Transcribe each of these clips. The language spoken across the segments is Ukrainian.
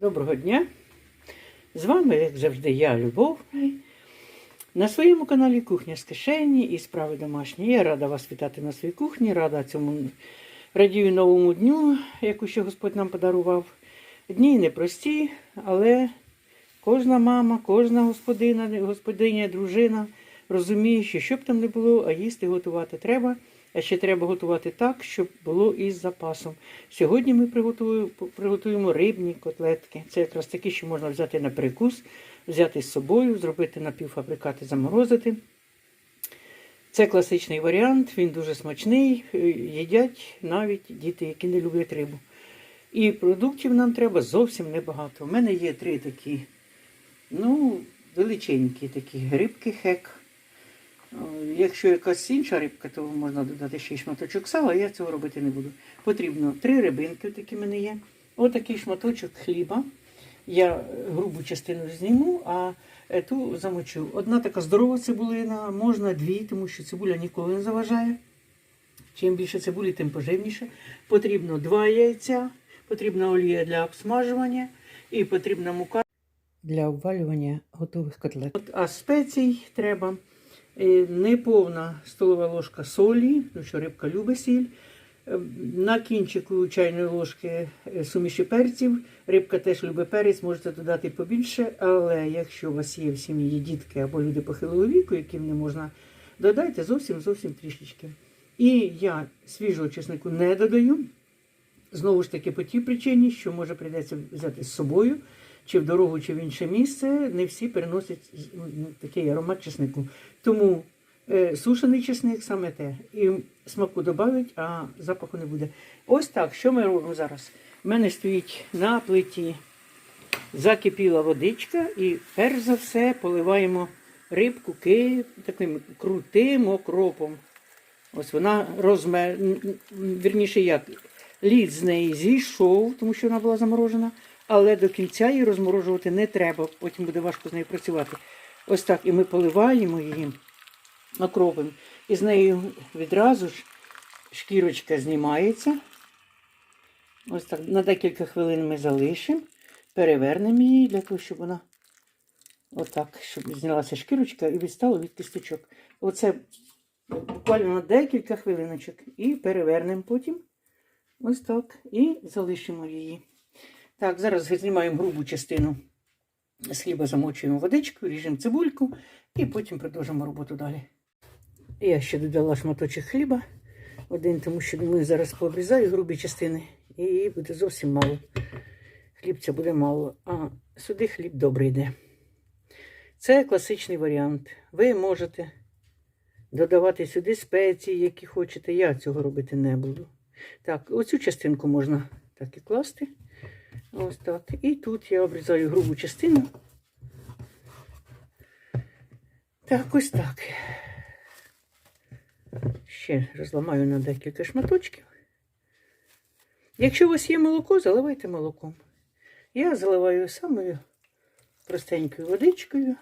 Доброго дня! З вами, як завжди, я, Любов. На своєму каналі Кухня з кишені і справи домашні. Я рада вас вітати на своїй кухні, рада цьому радію новому дню, яку ще Господь нам подарував. Дні непрості, але кожна мама, кожна господина, господиня, дружина розуміє, що що б там не було, а їсти готувати треба. А ще треба готувати так, щоб було із запасом. Сьогодні ми приготуємо, рибні котлетки. Це якраз такі, що можна взяти на перекус, взяти з собою, зробити напівфабрикати, заморозити. Це класичний варіант, він дуже смачний. е, Їдять навіть діти, які не люблять рибу. І продуктів нам треба зовсім небагато. У мене є три такі, ну, величенькі такі рибки хек. Якщо якась інша рибка, то можна додати ще й шматочок сала, я цього робити не буду. Потрібно три рибинки, такі мене є. Отакий шматочок хліба. Я грубу частину зніму, а ту замочу. Одна така здорова цибулина, можна дві, тому що цибуля ніколи не заважає. Чим більше цибулі, тим поживніше. Потрібно два яйця, потрібна олія для обсмажування і потрібна мука для обвалювання готових котлет. От, а спецій треба неповна столова ложка солі, тому що рибка любить сіль. Е, На кінчику чайної ложки е, суміші перців. Рибка теж любить перець, можете додати побільше, але якщо у вас є в сім'ї дітки або люди похилого віку, яким не можна, додайте зовсім зовсім трішечки. І я свіжого чеснику не додаю. Знову ж таки, по тій причині, що може прийдеться взяти з собою, чи в дорогу, чи в інше місце. Не всі переносять такий аромат чеснику. Тому е, сушений чесник саме те. І смаку додають, а запаху не буде. Ось так, що ми робимо зараз? У мене стоїть на плиті закипіла водичка, і перш за все поливаємо рибку ки таким крутим окропом. Ось вона розме... н- н- вірніше як, лід з неї зійшов, тому що вона була заморожена, але до кінця її розморожувати не треба, потім буде важко з нею працювати. Ось так, і ми поливаємо її окропом. І з нею відразу ж шкірочка знімається. Ось так, на декілька хвилин ми залишимо, перевернемо її для того, щоб вона отак, щоб знялася шкірочка і відстало від кісточок. Оце буквально на декілька хвилиночок і перевернемо потім. Ось так. І залишимо її. Так, зараз знімаємо грубу частину з хліба, замочуємо водичку, ріжемо цибульку і потім продовжимо роботу далі. Я ще додала шматочок хліба. Один, тому що думаю, зараз пообрізаю грубі частини і буде зовсім мало. Хлібця буде мало, а сюди хліб добре йде. Це класичний варіант. Ви можете додавати сюди спеції, які хочете. Я цього робити не буду. Так, оцю частинку можна так і класти. Ось так. І тут я обрізаю грубу частину. Так, ось так. Ще розламаю на декілька шматочків. Якщо у вас є молоко, заливайте молоком. Я заливаю самою простенькою водичкою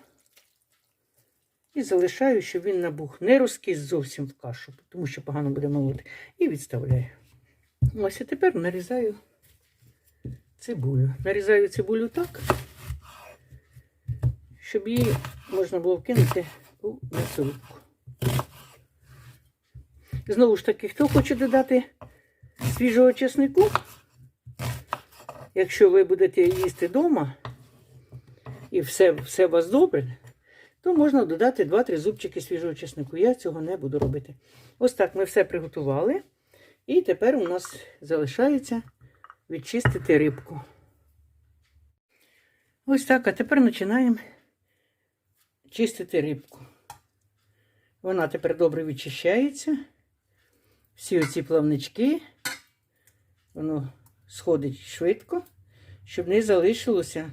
і залишаю, щоб він набух. Не розкис зовсім в кашу, тому що погано буде молоти. І відставляю. Ось і тепер нарізаю цибулю. Нарізаю цибулю так, щоб її можна було вкинути у м'ясорубку. Знову ж таки, хто хоче додати свіжого чеснику, якщо ви будете їсти вдома і все, все у вас добре, то можна додати 2-3 зубчики свіжого чеснику. Я цього не буду робити. Ось так ми все приготували. І тепер у нас залишається відчистити рибку. Ось так, а тепер починаємо чистити рибку. Вона тепер добре відчищається. Всі оці плавнички, воно сходить швидко, щоб не залишилося,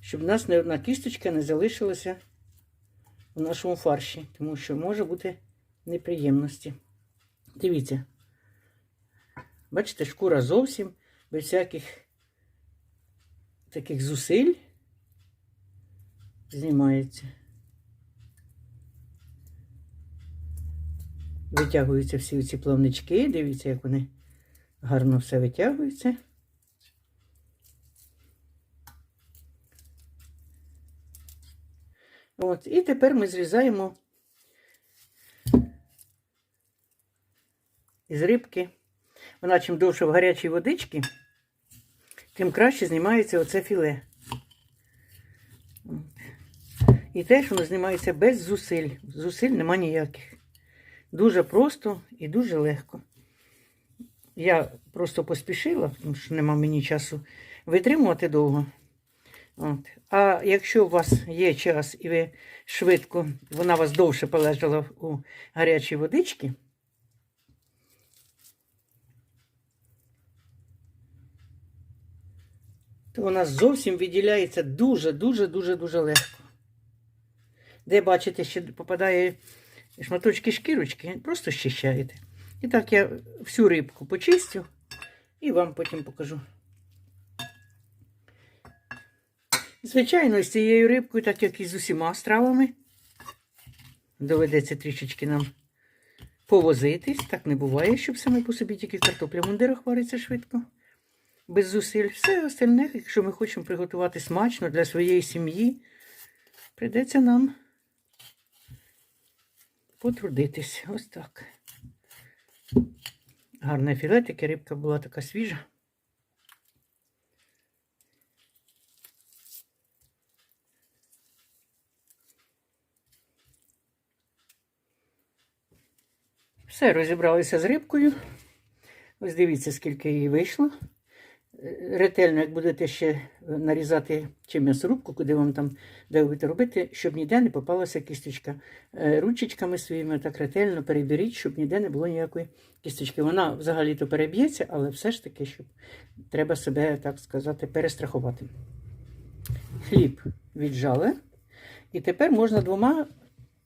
щоб в нас не одна кісточка не залишилася в нашому фарші, тому що може бути неприємності. Дивіться. Бачите, шкура зовсім без всяких таких зусиль знімається. Витягуються всі ці плавнички, дивіться, як вони гарно все витягуються. От, І тепер ми зрізаємо із рибки. Вона чим довше в гарячій водичці, тим краще знімається оце філе. І теж воно знімається без зусиль. Зусиль нема ніяких. Дуже просто і дуже легко. Я просто поспішила, тому що нема мені часу витримувати довго. От. А якщо у вас є час і ви швидко, вона вас довше полежала у гарячій водичці, то вона зовсім відділяється дуже-дуже-дуже-дуже легко. Де бачите, ще попадає шматочки шкірочки, просто щищаєте. І так я всю рибку почистю і вам потім покажу. Звичайно, з цією рибкою, так як і з усіма стравами, доведеться трішечки нам повозитись. Так не буває, щоб саме по собі тільки картопля в мундирах вариться швидко, без зусиль. Все остальне, якщо ми хочемо приготувати смачно для своєї сім'ї, прийдеться нам потрудитись. Ось так. Гарне філетики, рибка була така свіжа. Все, розібралися з рибкою. Ось дивіться, скільки її вийшло. Ретельно, як будете ще нарізати чи м'ясорубку, куди вам там де будете робити, щоб ніде не попалася кісточка. Е, Ручечками своїми так ретельно переберіть, щоб ніде не було ніякої кісточки. Вона взагалі-то переб'ється, але все ж таки, щоб треба себе, так сказати, перестрахувати. Хліб віджали. І тепер можна двома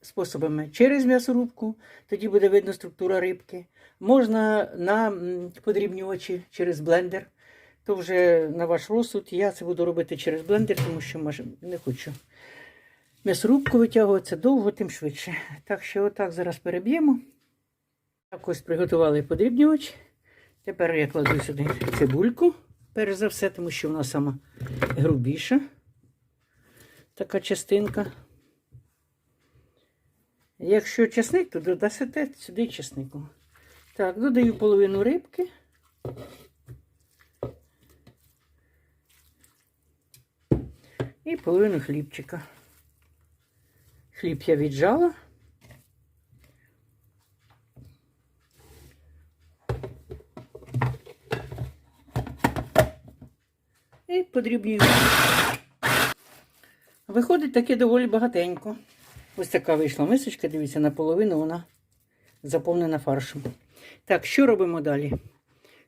способами. Через м'ясорубку, тоді буде видно структура рибки. Можна на м, подрібнювачі через блендер. То вже на ваш розсуд. Я це буду робити через блендер, тому що може, не хочу м'ясорубку витягувати це довго, тим швидше. Так що отак зараз переб'ємо. Так ось приготували подрібнювач. Тепер я кладу сюди цибульку, перш за все, тому що вона сама грубіша. Така частинка. Якщо чесник, то додасите сюди чеснику. Так, додаю половину рибки. І половину хлібчика. Хліб я віджала. І подрібнюю. Виходить таке доволі багатенько. Ось така вийшла мисочка, дивіться, наполовину вона заповнена фаршем. Так, що робимо далі?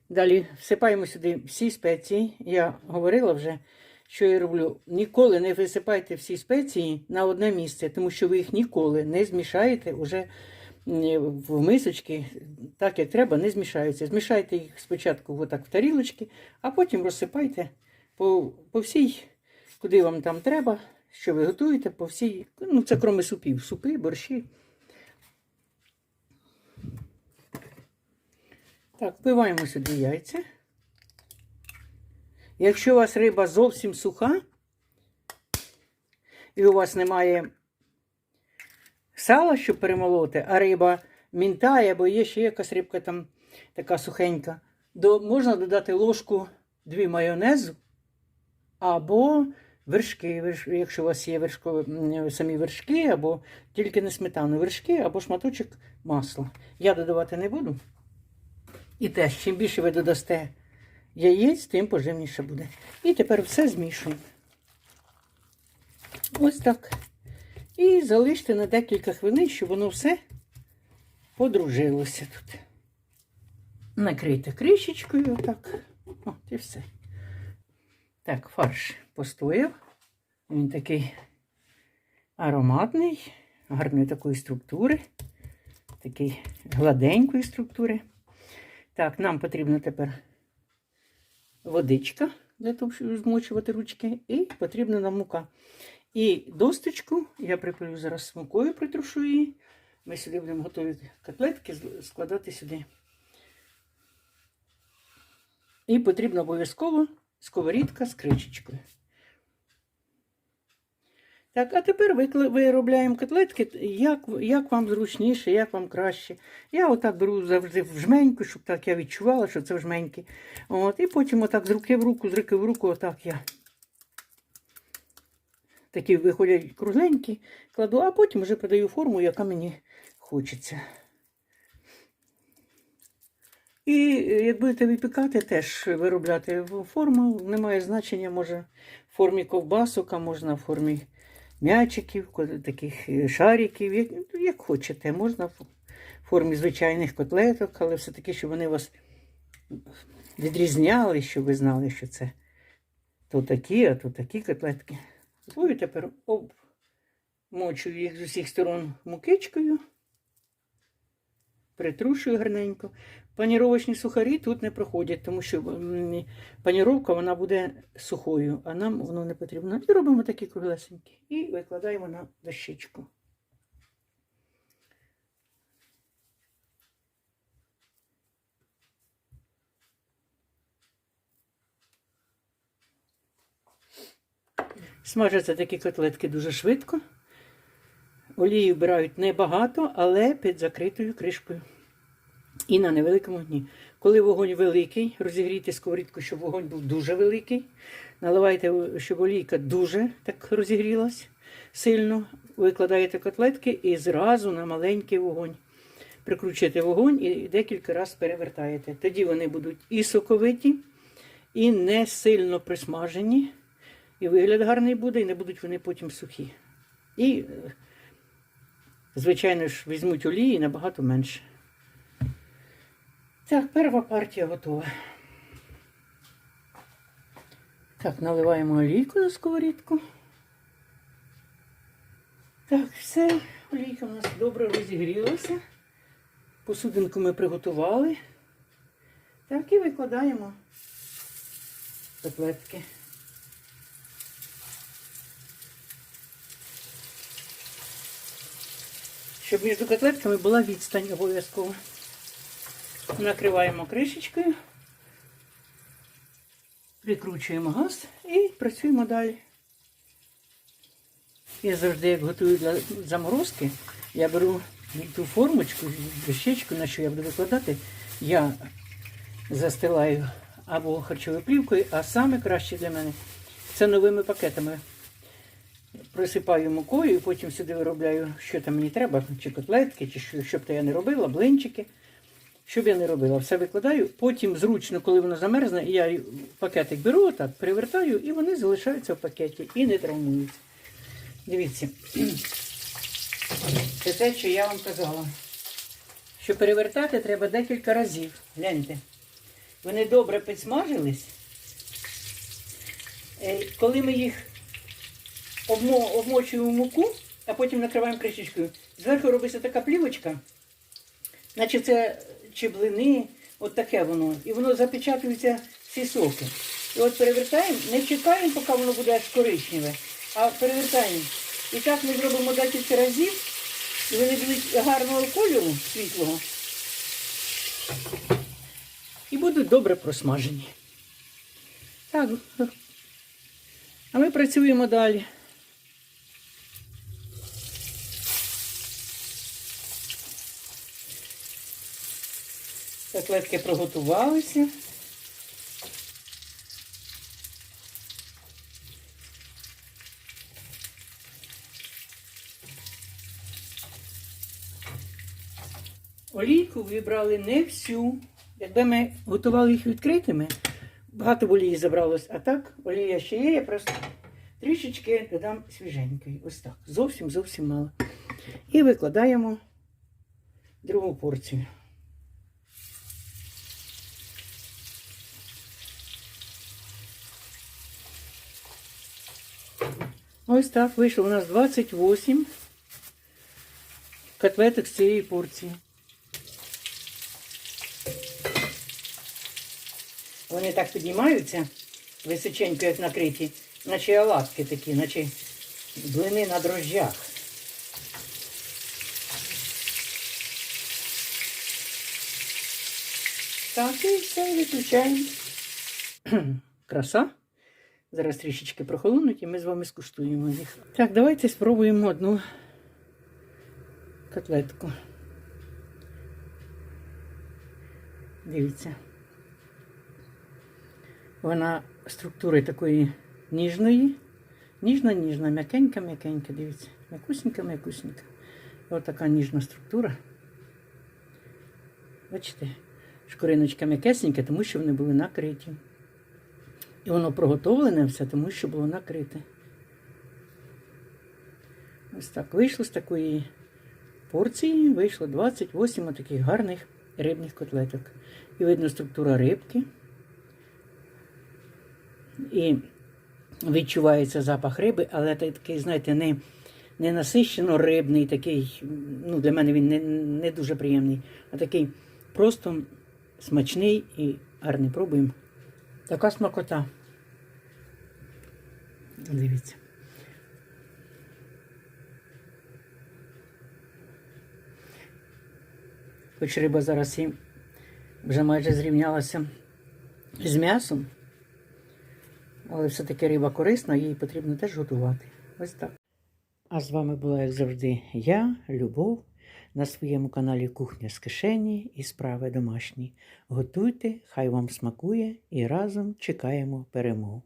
Далі всипаємо сюди всі спеції. Я говорила вже, що я роблю. Ніколи не висипайте всі спеції на одне місце, тому що ви їх ніколи не змішаєте уже в мисочки, так як треба, не змішаються. Змішайте їх спочатку отак в тарілочки, а потім розсипайте по, по всій, куди вам там треба, що ви готуєте, по всій, ну це кроме супів, супи, борщі. Так, вбиваємо сюди яйця. Якщо у вас риба зовсім суха, і у вас немає сала, щоб перемолоти, а риба мінтає, або є ще якась рибка там така сухенька, то можна додати ложку дві майонезу або вершки, верш- якщо у вас є вершкові, самі вершки, або тільки не сметану, вершки, або шматочок масла. Я додавати не буду. І теж, чим більше ви додасте яєць, тим поживніше буде. І тепер все змішуємо. Ось так. І залиште на декілька хвилин, щоб воно все подружилося тут. Накрийте кришечкою, отак. От і все. Так, фарш постояв. Він такий ароматний, гарної такої структури, такий гладенької структури. Так, нам потрібна тепер водичка для того, щоб змочувати ручки, і потрібна нам мука. І досточку я припилю зараз мукою, притрушу її. Ми сюди будемо готові котлетки складати сюди. І потрібно обов'язково сковорідка з кришечкою. Так, а тепер виробляємо котлетки, як, як вам зручніше, як вам краще. Я отак беру завжди в жменьку, щоб так я відчувала, що це в жменьки. От, і потім отак з руки в руку, з руки в руку, отак я. Такі виходять кругленькі, кладу, а потім вже подаю форму, яка мені хочеться. І е, як будете випікати, теж виробляти форму, немає значення, може в формі ковбасок, а можна в формі м'ячиків, таких е, шариків, як, як хочете. Можна в формі звичайних котлеток, але все-таки, щоб вони вас відрізняли, щоб ви знали, що це то такі, а то такі котлетки. Злою тепер обмочую їх з усіх сторон мукичкою. Притрушую гарненько. Паніровочні сухарі тут не проходять, тому що паніровка вона буде сухою, а нам воно не потрібно. І робимо такі круглесенькі. І викладаємо на дощечку. Смажаться такі котлетки дуже швидко. Олії вбирають небагато, але під закритою кришкою. І на невеликому дні. Коли вогонь великий, розігрійте сковорідку, щоб вогонь був дуже великий. Наливайте, щоб олійка дуже так розігрілась сильно. Викладаєте котлетки і зразу на маленький вогонь. Прикручуєте вогонь і декілька разів перевертаєте. Тоді вони будуть і соковиті, і не сильно присмажені. І вигляд гарний буде, і не будуть вони потім сухі. І, е, звичайно ж, візьмуть олії набагато менше. Так, перша партія готова. Так, наливаємо олійку на сковорідку. Так, все, олійка в нас добре розігрілася. Посудинку ми приготували. Так, і викладаємо котлетки. Щоб між котлетками була відстань обов'язково. Накриваємо кришечкою, прикручуємо газ і працюємо далі. Я завжди, як готую для заморозки, я беру ту формочку, дощечку, на що я буду викладати, я застилаю або харчовою плівкою, а саме краще для мене це новими пакетами. Присипаю мукою потім сюди виробляю, що там мені треба, чи котлетки, чи що, щоб то я не робила, блинчики. Що б я не робила, все викладаю. Потім зручно, коли воно замерзне, я пакетик беру, так, перевертаю, і вони залишаються в пакеті і не травмуються. Дивіться, це те, що я вам казала. Що перевертати треба декілька разів. Гляньте. Вони добре підсмажились. Е, Коли ми їх обмочуємо в муку, а потім накриваємо кришечкою, зверху робиться така плівочка, наче це чи блини, от таке воно. І воно запечатується всі соки. І от перевертаємо, не чекаємо, поки воно буде аж коричневе, а перевертаємо. І так ми зробимо декілька разів, і вони будуть гарного кольору, світлого. І будуть добре просмажені. Так. А ми працюємо далі. Котлетки приготувалися. Олійку вибрали не всю. Якби ми готували їх відкритими, багато олії забралось. А так, олія ще є, я просто трішечки додам свіженької. Ось так. Зовсім зовсім мало. І викладаємо другу порцію. Ось так вийшло у нас 28 котлеток з цієї порції. Вони так піднімаються височенько, як накриті, наче оладки такі, наче блини на дрожжах. Так, і все, виключаємо. Краса. Зараз трішечки прохолонуть і ми з вами скуштуємо їх. Так, давайте спробуємо одну котлетку. Дивіться. Вона структури такої ніжної. Ніжна-ніжна, м'якенька-м'якенька, дивіться. М'якусенька-м'якусенька. Ось така ніжна структура. Бачите, шкуриночка м'якесенька, тому що вони були накриті. І воно проготовлене все, тому що було накрите. Ось так вийшло з такої порції, вийшло 28 таких гарних рибних котлеток. І видно структура рибки. І відчувається запах риби, але такий, знаєте, не, не насищено рибний, такий, ну, для мене він не, не дуже приємний, а такий просто смачний і гарний. Пробуємо. Така смакота. Дивіться. Хоч риба зараз і вже майже зрівнялася з м'ясом, але все-таки риба корисна, її потрібно теж готувати. Ось так. А з вами була, як завжди, я, Любов, на своєму каналі Кухня з кишені і справи домашні. Готуйте, хай вам смакує і разом чекаємо перемогу.